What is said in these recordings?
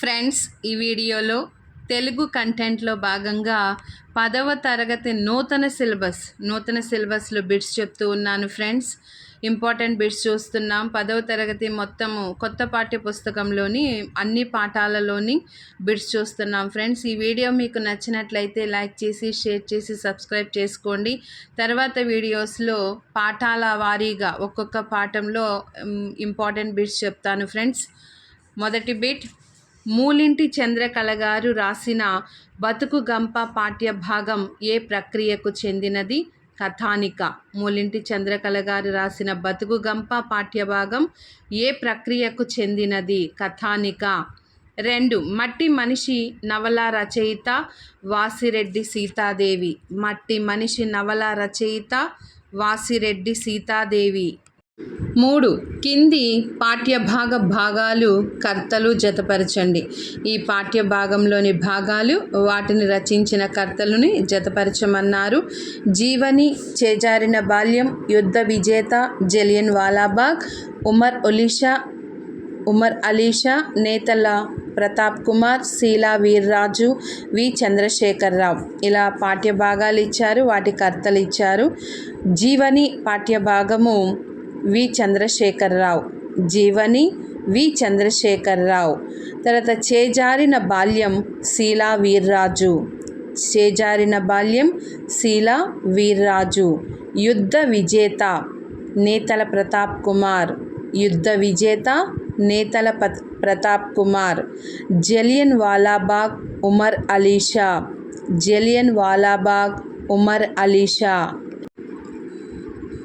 Friends ఈ వీడియోలో తెలుగు కంటెంట్లో భాగంగా పదవ తరగతి నూతన సిలబస్ నూతన సిలబస్లో బిట్స్ చెప్తూ ఉన్నాను ఫ్రెండ్స్. ఇంపార్టెంట్ బిట్స్ చూస్తున్నాం. పదవ తరగతి మొత్తము కొత్త పాఠ్య పుస్తకంలోని అన్ని పాఠాలలోని బిట్స్ చూస్తున్నాం ఫ్రెండ్స్. ఈ వీడియో మీకు నచ్చినట్లయితే లైక్ చేసి షేర్ చేసి సబ్స్క్రైబ్ చేసుకోండి. తర్వాత వీడియోస్లో పాఠాల వారీగా ఒక్కొక్క పాఠంలో ఇంపార్టెంట్ బిట్స్ చెప్తాను ఫ్రెండ్స్. మొదటి బిట్ మూలింటి చంద్రకళ గారు రాసిన బతుకు గంప పాఠ్యభాగం ఏ ప్రక్రియకు చెందినది? కథానిక. మూలింటి చంద్రకళ గారు రాసిన బతుకు గంప పాఠ్యభాగం ఏ ప్రక్రియకు చెందినది? కథానిక. రెండు. మట్టి మనిషి నవల రచయిత వాసిరెడ్డి సీతాదేవి. మట్టి మనిషి నవల రచయిత వాసిరెడ్డి సీతాదేవి. మూడు. కింది పాఠ్యభాగ భాగాలు కర్తలు జతపరచండి. ఈ పాఠ్య భాగంలోని భాగాలు వాటిని రచించిన కర్తలని జతపరచమన్నారు. జీవని చేజారిన బాల్యం యుద్ధ విజేత జలియన్ వాలాబాగ్ ఉమర్ ఒలిషా ఉమర్ అలీషా నేతల ప్రతాప్ కుమార్ శీలా వీర్రాజు వి. చంద్రశేఖరరావు. ఇలా పాఠ్య భాగాలు ఇచ్చారు వాటి కర్తలు ఇచ్చారు. జీవని పాఠ్య భాగము వి చంద్రశేఖరరావు. జీవని వి చంద్రశేఖరరావు. తర్వాత చేజారిన బాల్యం శీలా వీర్రాజు. చేజారిన బాల్యం శీలా వీర్రాజు. యుద్ధ విజేత నేతల ప్రతాప్ కుమార్. యుద్ధ విజేత నేతల పత్ ప్రతాప్ కుమార్. జలియన్ వాలాబాగ్ ఉమర్ అలీషా. జలియన్ వాలాబాగ్ ఉమర్ అలీషా.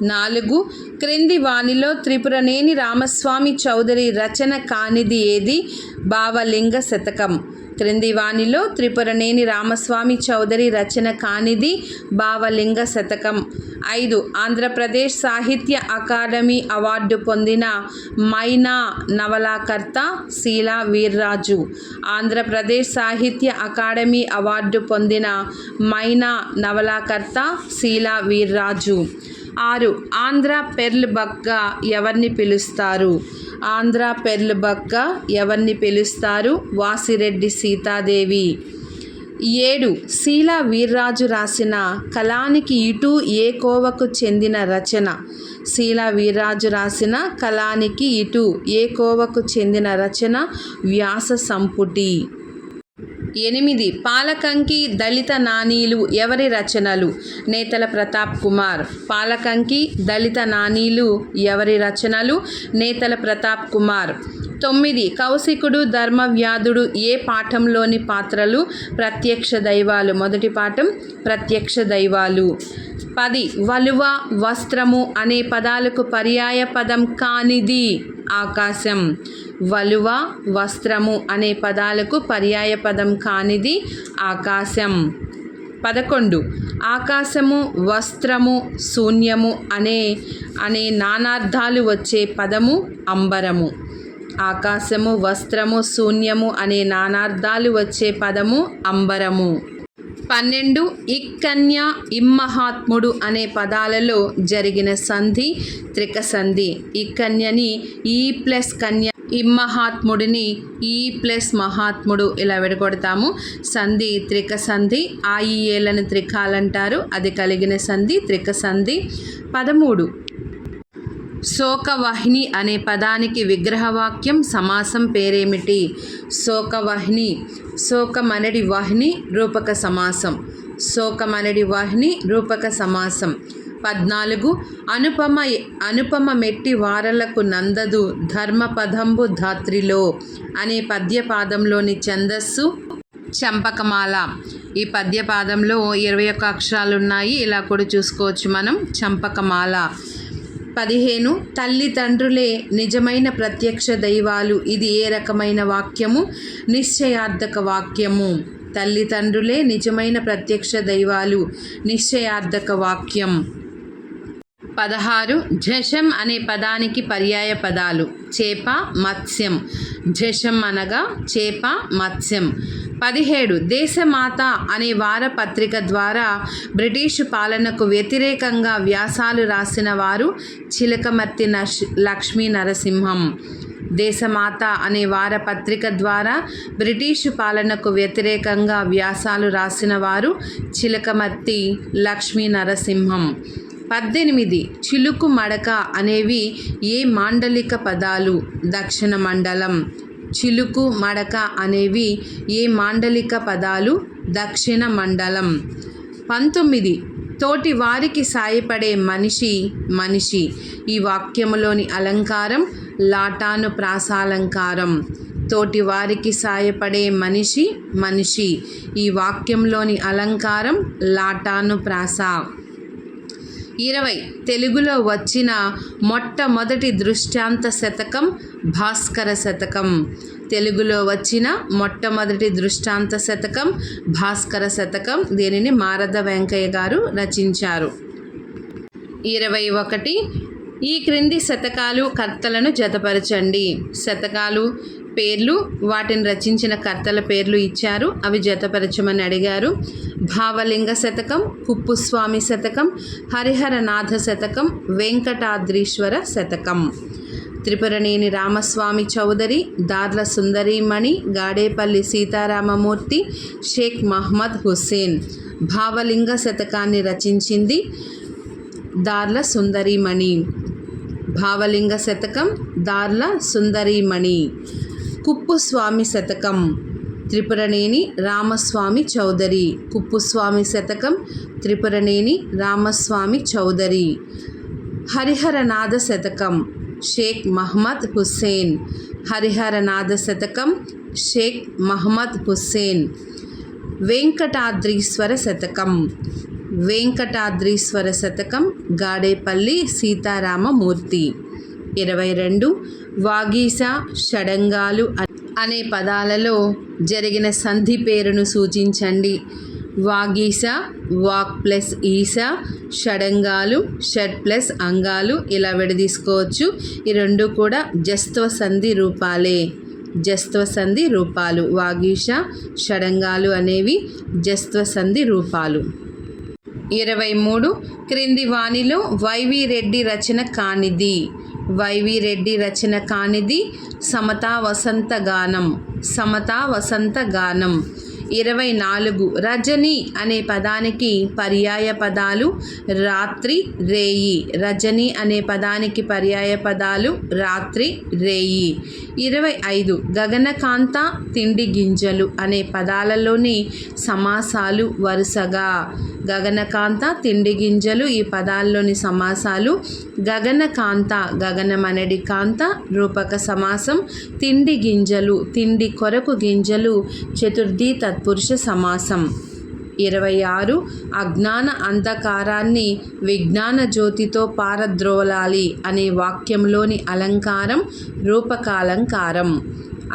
నాలుగు. క్రింది వాణిలో త్రిపురనేని రామస్వామి చౌదరి రచన కానిది ఏది? భావలింగ శతకం. క్రింది వాణిలో త్రిపురనేని రామస్వామి చౌదరి రచన కానిది భావలింగ శతకం. ఐదు. ఆంధ్రప్రదేశ్ సాహిత్య అకాడమీ అవార్డు పొందిన మైనా నవలాకర్త శీలా వీర్రాజు. ఆంధ్రప్రదేశ్ సాహిత్య అకాడమీ అవార్డు పొందిన మైనా నవలాకర్త శీలా వీర్రాజు. ఆరు. ఆంధ్ర పెర్ల్ బక్గా ఎవరిని పిలుస్తారు? ఆంధ్ర పెర్ల్ బక్గా ఎవరిని పిలుస్తారు? వాసిరెడ్డి సీతాదేవి. ఏడు. శీలా వీర్రాజు రాసిన కళానికి ఇటు ఏ కోవకు చెందిన రచన? శీలా వీర్రాజు రాసిన కళానికి ఇటు ఏ కోవకు చెందిన రచన? వ్యాస సంపుటి. ఎనిమిది పాలకంకి దళిత నానీలు ఎవరి రచనలు? నేతల ప్రతాప్ కుమార్. పాలకంకి దళిత నానీలు ఎవరి రచనలు? నేతల ప్రతాప్ కుమార్. తొమ్మిది కౌశికుడు ధర్మవ్యాధుడు ఏ పాఠంలోని పాత్రలు? ప్రత్యక్ష దైవాలు. మొదటి పాఠం ప్రత్యక్ష దైవాలు. పది వలువ వస్త్రము అనే పదాలకు పర్యాయ పదం కానిది. ఆకాశం. వలువ వస్త్రము అనే పదాలకు పర్యాయ పదం కానిది ఆకాశం. పదకొండు. ఆకాశము వస్త్రము శూన్యము అనే అనే నానార్థాలు వచ్చే పదము అంబరము. ఆకాశము వస్త్రము శూన్యము అనే నానార్థాలు వచ్చే పదము అంబరము. పన్నెండు ఇక్కన్య ఇమ్మహాత్ముడు అనే పదాలలో జరిగిన సంధి త్రిక సంధి ఇక్కన్యని ఈ ప్లస్ కన్య ఇమ్మహాత్ముడిని ఈ ప్లస్ మహాత్ముడు ఇలా విడగొడతాము. సంధి త్రిక సంధి ఆ ఈ ఏలను త్రికాలంటారు. అది కలిగిన సంధి త్రిక సంధి పదమూడు శోకవాహిని అనే పదానికి విగ్రహవాక్యం సమాసం పేరేమిటి? శోకవాహిని. శోకమనడి వాహిని రూపక సమాసం. శోకమనడి వాహిని రూపక సమాసం. పద్నాలుగు. అనుపమ అనుపమ మెట్టి వారలకు నందదు ధర్మపదంబు ధాత్రిలో అనే పద్యపాదంలోని ఛందస్సు చంపకమాల. ఈ పద్యపాదంలో ఇరవై ఒక్క అక్షరాలు ఉన్నాయి ఇలా కూడా చూసుకోవచ్చు మనం. చంపకమాల. పదిహేను తల్లిదండ్రులే నిజమైన ప్రత్యక్ష దైవాలు. ఇది ఏ రకమైన వాక్యము? నిశ్చయార్థక వాక్యము. తల్లిదండ్రులే నిజమైన ప్రత్యక్ష దైవాలు. నిశ్చయార్థక వాక్యం. పదహారు జషం అనే పదానికి పర్యాయ పదాలు. చేప మత్స్యం. జషం అనగా చేప మత్స్యం. పదిహేడు దేశమాత అనే వారపత్రిక ద్వారా బ్రిటిష్ పాలనకు వ్యతిరేకంగా వ్యాసాలు రాసిన వారు చిలకమర్తి నష్ లక్ష్మీ నరసింహం. దేశమాత అనే వారపత్రిక ద్వారా బ్రిటిషు పాలనకు వ్యతిరేకంగా వ్యాసాలు రాసిన వారు చిలకమర్తి లక్ష్మీ నరసింహం. పద్దెనిమిది చిలుకు మడక అనేవి ఏ మాండలిక పదాలు? దక్షిణ మండలం. చిలుకు మడక అనేవి ఏ మాండలిక పదాలు? దక్షిణ మండలం. పంతొమ్మిది తోటి వారికి సాయపడే మనిషి మనిషి. ఈ వాక్యములోని అలంకారం లాటాను ప్రాసాలంకారం. తోటి వారికి సాయపడే మనిషి మనిషి. ఈ వాక్యంలోని అలంకారం లాటాను ప్రాస. ఇరవై తెలుగులో వచ్చిన మొట్టమొదటి దృష్టాంత శతకం భాస్కర శతకం. తెలుగులో వచ్చిన మొట్టమొదటి దృష్టాంత శతకం భాస్కర శతకం. దీనిని మారద వెంకయ్య గారు రచించారు. ఇరవై ఒకటి ఈ క్రింది శతకాలు కర్తలను జతపరచండి. శతకాలు పేర్లు వాటిని రచించిన కర్తల పేర్లు ఇచ్చారు. అవి జతపరచమని అడిగారు. భావలింగ శతకం కుప్పుస్వామి శతకం హరిహరనాథ శతకం వెంకటాద్రీశ్వర శతకం. త్రిపురనేని రామస్వామి చౌదరి దార్ల సుందరీమణి గాడేపల్లి సీతారామమూర్తి షేక్ మహమ్మద్ హుస్సేన్. భావలింగ శతకాన్ని రచించింది దార్ల సుందరీమణి భావలింగ శతకం దార్ల సుందరీమణి కుప్పుస్వామి శతకం. త్రిపురనేని రామస్వామి చౌదరి. కుప్పుస్వామి శతకం త్రిపురనేని రామస్వామి చౌదరి. హరిహరనాథ శతకం షేక్ మహమ్మద్ హుస్సేన్. హరిహరనాథ శతకం షేక్ మహమ్మద్ హుస్సేన్. వెంకటాద్రీశ్వర శతకం వెంకటాద్రీశ్వర శతకం గాడేపల్లి సీతారామమూర్తి. ఇరవై రెండు వాగీస షడంగాలు అనే పదాలలో జరిగిన సంధి పేరును సూచించండి. వాగీస వాక్ ప్లస్ ఈస షడంగాలు షడ్ ప్లస్ అంగాలు ఇలా విడదీసుకోవచ్చు. ఈ రెండు కూడా జస్త్వ సంధి రూపాలే. జస్త్వ సంధి రూపాలు. వాగీష షడంగాలు అనేవి జస్త్వ సంధి రూపాలు. ఇరవై మూడు క్రింది వాణిలో వైవి రెడ్డి రచన కానిది. వైవి రెడ్డి రచన కానిది సమతా వసంత గానం. సమతా వసంత గానం. ఇరవై నాలుగు రజని అనే పదానికి పర్యాయ పదాలు రాత్రి రేయి. రజని అనే పదానికి పర్యాయ పదాలు రాత్రి రేయి. ఇరవై ఐదు గగనకాంత తిండి గింజలు అనే పదాలలోని సమాసాలు వరుసగా. గగనకాంత తిండి గింజలు ఈ పదాల్లోని సమాసాలు గగనకాంత గగనమనడి కాంత రూపక సమాసం తిండి గింజలు తిండి కొరకు గింజలు చతుర్థి తత్పురుష సమాసం. ఇరవై ఆరు అజ్ఞాన అంధకారాన్ని విజ్ఞాన జ్యోతితో పారద్రోలాలి అనే వాక్యంలోని అలంకారం రూపకాలంకారం.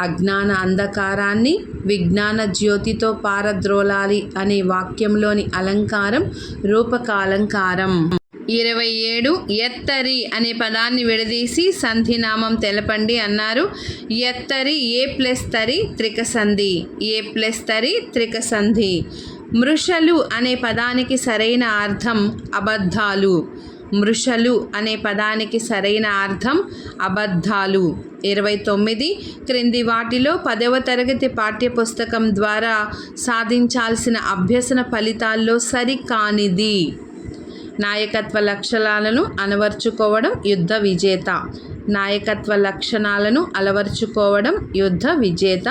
అజ్ఞాన అంధకారాన్ని విజ్ఞాన జ్యోతితో పారద్రోలాలి అనే వాక్యంలోని అలంకారం రూపకాలంకారం. ఇరవై ఏడు ఎత్తరి అనే పదాన్ని విడదీసి సంధినామం తెలపండి అన్నారు. ఎత్తరి ఏ ప్లస్ తరి త్రిక సంధి ఏ ప్లస్ తరి త్రిక సంధి మృషలు అనే పదానికి సరైన అర్థం అబద్ధాలు. మృషలు అనే పదానికి సరైన అర్థం అబద్ధాలు. ఇరవై తొమ్మిది క్రింది వాటిలో పదవ తరగతి పాఠ్యపుస్తకం ద్వారా సాధించాల్సిన అభ్యసన ఫలితాల్లో సరికానిది. నాయకత్వ లక్షణాలను అలవర్చుకోవడం యుద్ధ విజేత. నాయకత్వ లక్షణాలను అలవర్చుకోవడం యుద్ధ విజేత.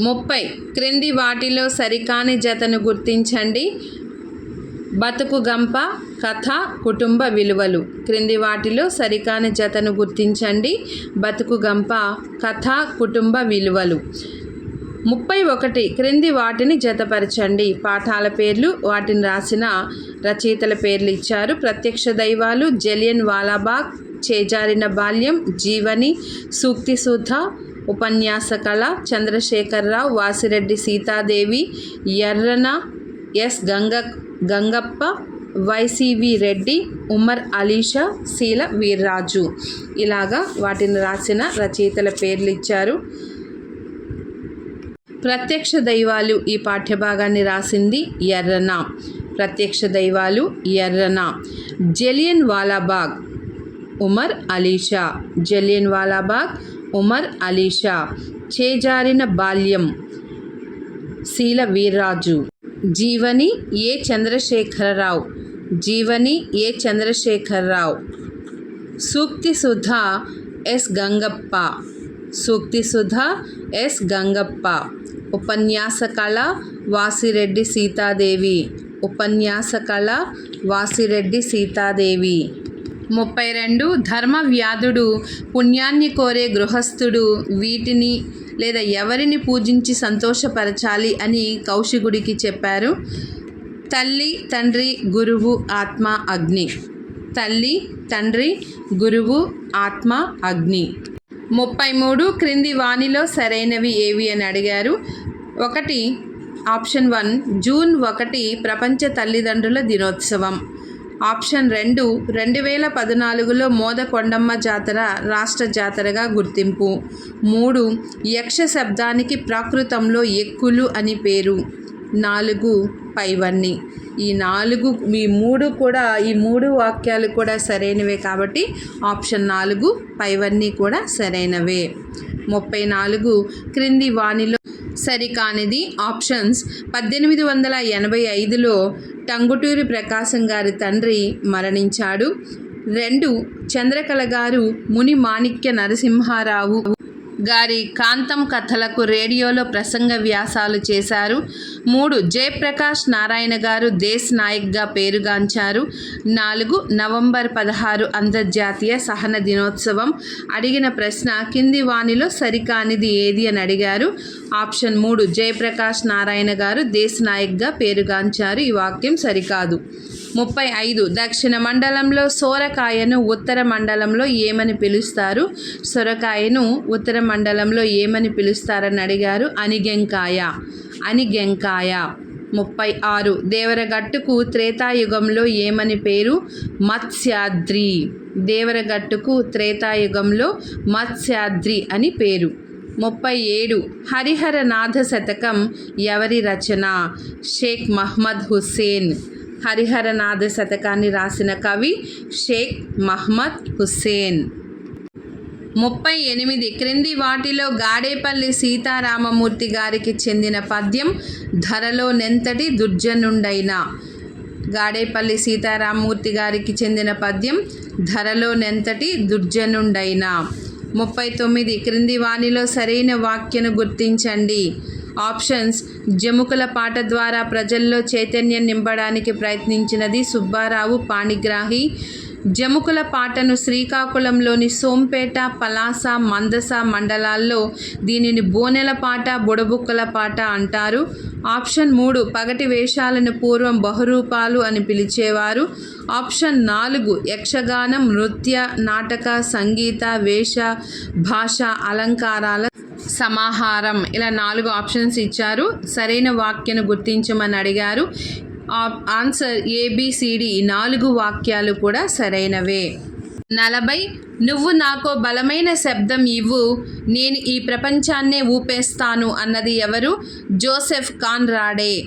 ముప్పై. క్రింది వాటిలో సరికాని జతను గుర్తించండి. బతుకు గంప కథ కుటుంబ విలువలు. క్రింది వాటిలో సరికాని జతను గుర్తించండి. బతుకు గంప కథ కుటుంబ విలువలు. ముప్పై ఒకటి క్రింది వాటిని జతపరచండి. పాఠాల పేర్లు వాటిని రాసిన రచయితల పేర్లు ఇచ్చారు. ప్రత్యక్ష దైవాలు జలియన్ వాలాబాగ్ చేజారిన బాల్యం జీవని సూక్తి సుధ ఉపన్యాస కళ చంద్రశేఖరరావు వాసిరెడ్డి సీతాదేవి ఎర్రన ఎస్ గంగ గంగప్ప వైసీవి రెడ్డి ఉమర్ అలీషా శీల వీర్రాజు. ఇలాగా వాటిని రాసిన రచయితల పేర్లు ఇచ్చారు. ప్రత్యక్ష దైవాలు ఈ పాఠ్యభాగాన్ని రాసింది ఎర్రన. ప్రత్యక్ష దైవాలు ఎర్రన. జలియన్ వాలాబాగ్ ఉమర్ అలీషా. జలియన్ వాలాబాగ్ ఉమర్ అలీషా. చేజారిన బాల్యం శీల వీర్రాజు. జీవని ఏ చంద్రశేఖరరావు? జీవని ఏ చంద్రశేఖరరావు? సూక్తి సుధా ఎస్ గంగప్ప. సూక్తి సుధా ఎస్ గంగప్ప. ఉపన్యాస కళ వాసిరెడ్డి సీతాదేవి. ఉపన్యాస కళ వాసిరెడ్డి సీతాదేవి. ముప్పై రెండు ధర్మ వ్యాధుడు పుణ్యాన్ని కోరే గృహస్థుడు వీటిని లేదా ఎవరిని పూజించి సంతోషపరచాలి అని కౌశికుడికి చెప్పారు. తల్లి తండ్రి గురువు ఆత్మ అగ్ని. తల్లి తండ్రి గురువు ఆత్మ అగ్ని. ముప్పై మూడు క్రింది వాణిలో సరైనవి ఏవి అని అడిగారు. ఒకటి ఆప్షన్ వన్ జూన్ ఒకటి ప్రపంచ తల్లిదండ్రుల దినోత్సవం. ఆప్షన్ రెండు రెండు వేల పద్నాలుగులో మోదకొండమ్మ జాతర రాష్ట్ర జాతరగా గుర్తింపు. మూడు యక్ష శబ్దానికి ప్రాకృతంలో ఎక్కులు అని పేరు. నాలుగు పైవన్ని ఈ నాలుగు ఈ మూడు కూడా ఈ మూడు వాక్యాలు కూడా సరైనవే కాబట్టి ఆప్షన్ నాలుగు పైవన్నీ కూడా సరైనవే. ముప్పై నాలుగు క్రింది వాణిలో సరికానిది ఆప్షన్స్. పద్దెనిమిది వందల ఎనభై ఐదులో టంగుటూరి ప్రకాశం గారి తండ్రి మరణించాడు. రెండు చంద్రకళ గారు ముని మాణిక్య నరసింహారావు గారి కాంతం కథలకు రేడియోలో ప్రసంగ వ్యాసాలు చేశారు. మూడు జయప్రకాష్ నారాయణ గారు దేశ్ నాయక్గా పేరుగాంచారు. నాలుగు నవంబర్ పదహారు అంతర్జాతీయ సహన దినోత్సవం. అడిగిన ప్రశ్న కింది వాణిలో సరికానిది ఏది అని అడిగారు. ఆప్షన్ మూడు జయప్రకాష్ నారాయణ గారు దేశ్ నాయక్గా పేరుగాంచారు. ఈ వాక్యం సరికాదు. ముప్పై ఐదు. దక్షిణ మండలంలో సోరకాయను ఉత్తర మండలంలో ఏమని పిలుస్తారు? సొరకాయను ఉత్తర మండలంలో ఏమని పిలుస్తారని అడిగారు? అనిగెంకాయ. అనిగెంకాయ. ముప్పై ఆరు. దేవరగట్టుకు త్రేతాయుగంలో ఏమని పేరు? మత్స్యాద్రి. దేవరగట్టుకు త్రేతాయుగంలో మత్స్యాద్రి అని పేరు. ముప్పై ఏడు. హరిహరనాథ శతకం ఎవరి రచన? షేక్ మహ్మద్ హుస్సేన్. హరిహరనాథ శతకాన్ని రాసిన కవి షేక్ మహ్మద్ హుస్సేన్. ముప్పై ఎనిమిది క్రింది వాటిలో గాడేపల్లి సీతారామమూర్తి గారికి చెందిన పద్యం ధరలో నెంతటి దుర్జనుండైన. గాడేపల్లి సీతారామమూర్తి గారికి చెందిన పద్యం ధరలో నెంతటి దుర్జనుండైన. ముప్పై తొమ్మిది క్రింది వాణిలో సరైన వాక్యను గుర్తించండి. ఆప్షన్స్. జముకుల పాట ద్వారా ప్రజల్లో చైతన్యం నింపడానికి ప్రయత్నించినది సుబ్బారావు పాణిగ్రాహి. జముకుల పాటను శ్రీకాకుళంలోని సోంపేట పలాస మందస మండలాల్లో దీనిని బోనెల పాట బుడబుక్కల పాట అంటారు. ఆప్షన్ మూడు పగటి వేషాలను పూర్వం బహురూపాలు అని పిలిచేవారు. ఆప్షన్ నాలుగు యక్షగానం నృత్య నాటక సంగీత వేష భాష అలంకారాల సమాహారం. ఇలా నాలుగు ఆప్షన్స్ ఇచ్చారు. సరైన వాక్యను గుర్తించమని అడిగారు. ఆన్సర్ ఏబిసిడి నాలుగు వాక్యాలు కూడా సరైనవే. నలభై నువ్వు నాకు బలమైన శబ్దం ఇవ్వు. నేను ఈ ప్రపంచాన్నే ఊపేస్తాను అన్నది ఎవరు? జోసెఫ్ కాన్రాడే.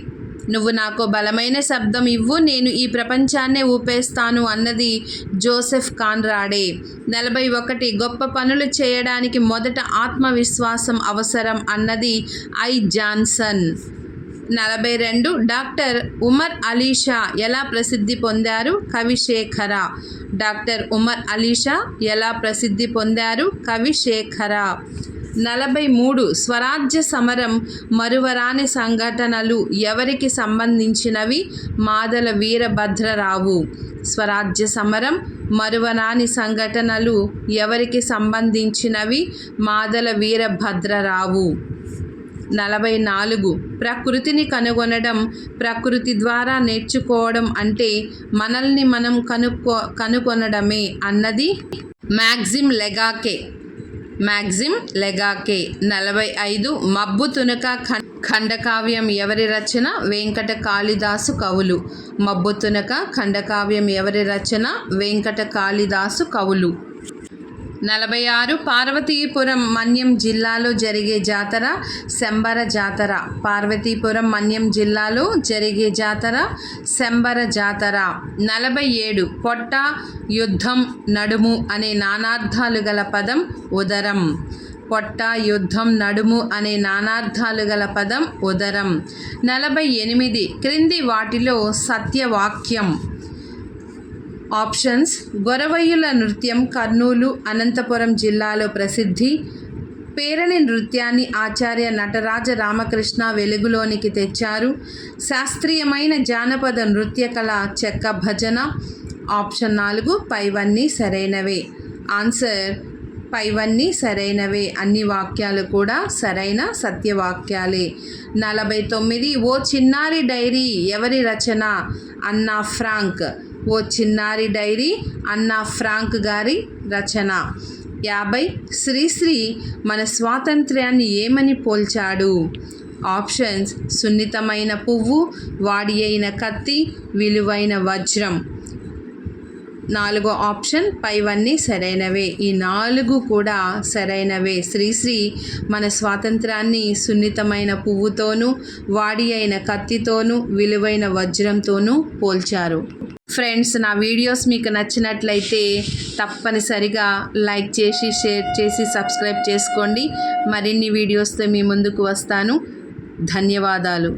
నువ్వు నాకు బలమైన శబ్దం ఇవ్వు నేను ఈ ప్రపంచాన్నే ఊపేస్తాను అన్నది జోసెఫ్ కాన్రాడే. నలభై ఒకటి గొప్ప పనులు చేయడానికి మొదట ఆత్మవిశ్వాసం అవసరం అన్నది ఐ. జాన్సన్. నలభై రెండు డాక్టర్ ఉమర్ అలీషా ఎలా ప్రసిద్ధి పొందారు? కవిశేఖర. డాక్టర్ ఉమర్ అలీషా ఎలా ప్రసిద్ధి పొందారు? కవిశేఖర. నలభై మూడు. స్వరాజ్య సమరం మరువరాని సంఘటనలు ఎవరికి సంబంధించినవి? మాదల వీరభద్రరావు. స్వరాజ్య సమరం మరువరాని సంఘటనలు ఎవరికి సంబంధించినవి? మాదల వీరభద్రరావు. నలభై నాలుగు. ప్రకృతిని కనుగొనడం ప్రకృతి ద్వారా నేర్చుకోవడం అంటే మనల్ని మనం కనుక్కో కనుగొనడమే అన్నది మ్యాగ్జిమ్ లెగాకే. మ్యాగ్జిమ్ లెగాకే నలభై ఐదు మబ్బు తునక ఖండకావ్యం ఎవరి రచన? వెంకట కాళిదాసు కవులు. మబ్బు తునక ఖండకావ్యం ఎవరి రచన? వెంకట కాళిదాసు కవులు. నలభై ఆరు పార్వతీపురం మన్యం జిల్లాలో జరిగే జాతర శంబర జాతర. పార్వతీపురం మన్యం జిల్లాలో జరిగే జాతర శంబర జాతర. నలభై ఏడు పొట్ట యుద్ధం నడుము అనే నానార్థాలు గల పదం ఉదరం. పొట్ట యుద్ధం నడుము అనే నానార్థాలు గల పదం ఉదరం. నలభై ఎనిమిది క్రింది వాటిలో సత్యవాక్యం. ఆప్షన్స్ గొరవయ్యుల నృత్యం కర్నూలు అనంతపురం జిల్లాలో ప్రసిద్ధి. పేరణి నృత్యాన్ని ఆచార్య నటరాజ రామకృష్ణ వెలుగులోనికి తెచ్చారు. శాస్త్రీయమైన జానపద నృత్య కళ చెక్క భజన. ఆప్షన్ నాలుగు పైవన్నీ సరైనవే. ఆన్సర్ పైవన్నీ సరైనవే. అన్ని వాక్యాలు కూడా సరైన సత్యవాక్యాలే. నలభై తొమ్మిది ఓ చిన్నారి డైరీ ఎవరి రచన? అన్నా ఫ్రాంక్. ఓ చిన్నారి డైరీ అన్నా ఫ్రాంక్ గారి రచన. యాభై శ్రీశ్రీ మన స్వాతంత్ర్యాన్ని ఏమని పోల్చాడు? ఆప్షన్స్ సున్నితమైన పువ్వు వాడి అయిన కత్తి విలువైన వజ్రం. నాలుగో ఆప్షన్ పైవన్నీ సరైనవే. ఈ నాలుగు కూడా సరైనవే. శ్రీశ్రీ మన స్వాతంత్రాన్ని సున్నితమైన పువ్వుతోనూ వాడి అయిన కత్తితోనూ విలువైన వజ్రంతోనూ పోల్చారు. ఫ్రెండ్స్ నా వీడియోస్ మీకు నచ్చినట్లయితే తప్పనిసరిగా లైక్ చేసి షేర్ చేసి సబ్స్క్రైబ్ చేసుకోండి. మరిన్ని వీడియోస్తో మీ ముందుకు వస్తాను. ధన్యవాదాలు.